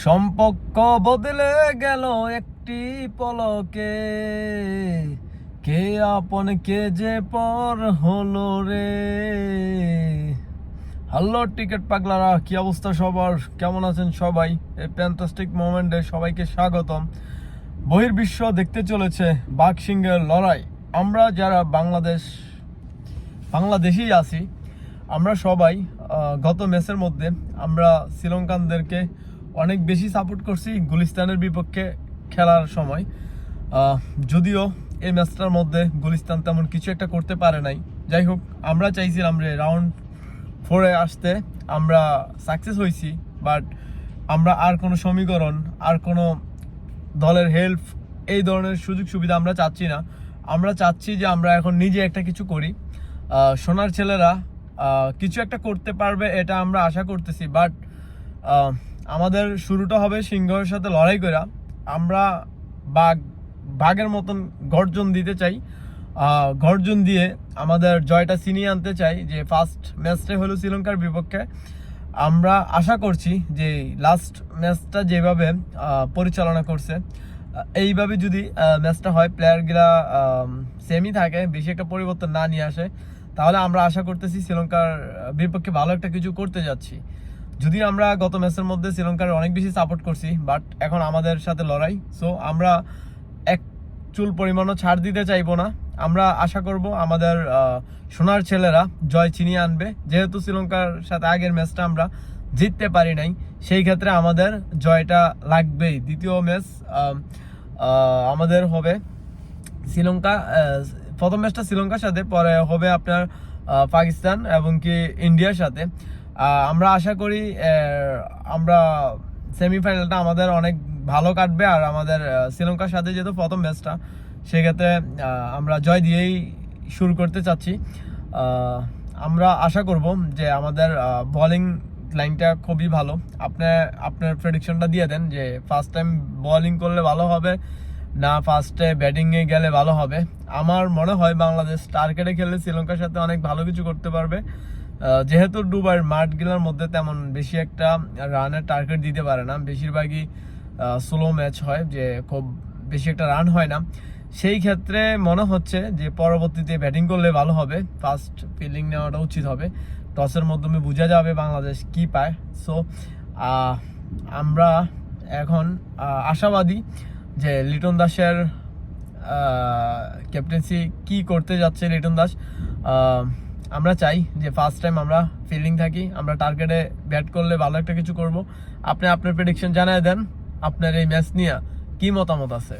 সম্পর্ক বদলে গেল একটি পলকে। কে আপন, কে যে পর হলো রে? হ্যালো, টিকিট পাগলারা, কি অবস্থা সবার? কেমন আছেন সবাই? এই প্যান্টাস্টিক মোমেন্টে সবাইকে স্বাগতম। বহির্বিশ্ব দেখতে চলেছে বাঘ সিংহের লড়াই। আমরা যারা বাংলাদেশ, বাংলাদেশেই আছি, আমরা সবাই গত ম্যাচের মধ্যে আমরা শ্রীলঙ্কানদেরকে অনেক বেশি সাপোর্ট করছি গুলিস্তানের বিপক্ষে খেলার সময়। যদিও এই ম্যাচটার মধ্যে গুলিস্তান তেমন কিছু একটা করতে পারে নাই। যাই হোক, আমরা চাইছিলাম যে রাউন্ড ফোরে আসতে আমরা সাকসেস হয়েছি বাট আমরা আর কোনো সমীকরণ, আর কোনো দলের হেল্প এই ধরনের সুযোগ সুবিধা আমরা চাচ্ছি না। আমরা চাচ্ছি যে আমরা এখন নিজে একটা কিছু করি। সোনার ছেলেরা কিছু একটা করতে পারবে এটা আমরা আশা করতেছি বাট আমাদের শুরুটা হবে সিংহের সাথে লড়াই করা আমরা বাঘ, বাঘের মতন গর্জন দিতে চাই। গর্জন দিয়ে আমাদের জয়টা ছিনিয়ে আনতে চাই যে ফার্স্ট ম্যাচটা হলো শ্রীলঙ্কার বিপক্ষে। আমরা আশা করছি যে লাস্ট ম্যাচটা যেভাবে পরিচালনা করছে এইভাবে যদি ম্যাচটা হয় প্লেয়ারগুলা সেমই থাকে, বেশি একটা পরিবর্তন না নিয়ে আসে, তাহলে আমরা আশা করতেছি শ্রীলঙ্কার বিপক্ষে ভালো একটা কিছু করতে যাচ্ছি। যদি আমরা গত ম্যাচের মধ্যে শ্রীলঙ্কার অনেক বেশি সাপোর্ট করছি বাট এখন আমাদের সাথে লড়াই। সো আমরা এক চুল পরিমাণও ছাড় দিতে চাইব না। আমরা আশা করব আমাদের সোনার ছেলেরা জয় ছিনিয়ে আনবে। যেহেতু শ্রীলঙ্কার সাথে আগের ম্যাচটা আমরা জিততে পারি নাই, সেই ক্ষেত্রে আমাদের জয়টা লাগবেই। দ্বিতীয় ম্যাচ আমাদের হবে শ্রীলঙ্কা প্রথম ম্যাচটা শ্রীলঙ্কার সাথে, পরে হবে আপনার পাকিস্তান এবং কি ইন্ডিয়ার সাথে। আমরা আশা করি আমরা সেমিফাইনালটা আমাদের অনেক ভালো কাটবে আর আমাদের শ্রীলঙ্কার সাথে যেহেতু প্রথম ম্যাচটা সেক্ষেত্রে আমরা জয় দিয়েই শুরু করতে চাচ্ছি। আমরা আশা করব যে আমাদের বলিং লাইনটা খুবই ভালো। আপনি, আপনার প্রেডিকশনটা দিয়ে দেন যে ফার্স্ট টাইম বলিং করলে ভালো হবে, না ফার্স্টে ব্যাটিংয়ে গেলে ভালো হবে। আমার মনে হয় বাংলাদেশ টার্গেটে খেললে শ্রীলঙ্কার সাথে অনেক ভালো কিছু করতে পারবে। যেহেতু দুবার মাঠগুলোর মধ্যে তেমন বেশি একটা রানের টার্গেট দিতে পারে না, বেশিরভাগই স্লো ম্যাচ হয়, যে খুব বেশি একটা রান হয় না। সেই ক্ষেত্রে মনে হচ্ছে যে পরবর্তীতে ব্যাটিং করলে ভালো হবে ফার্স্ট ফিল্ডিং নেওয়াটা উচিত হবে। টসের মাধ্যমে বোঝা যাবে বাংলাদেশ কি পায়। সো আমরা এখন আশাবাদী যে লিটন দাসের ক্যাপ্টেন্সি কি করতে যাচ্ছে লিটন দাস আমরা চাই যে ফার্স্ট টাইম আমরা ফিল্ডিং থাকি, আমরা টার্গেটে ব্যাট করলে ভালো একটা কিছু করব। আপনি আপনার প্রেডিকশন জানায় দেন, আপনার এই ম্যাচ নিয়ে কি মতামত আছে?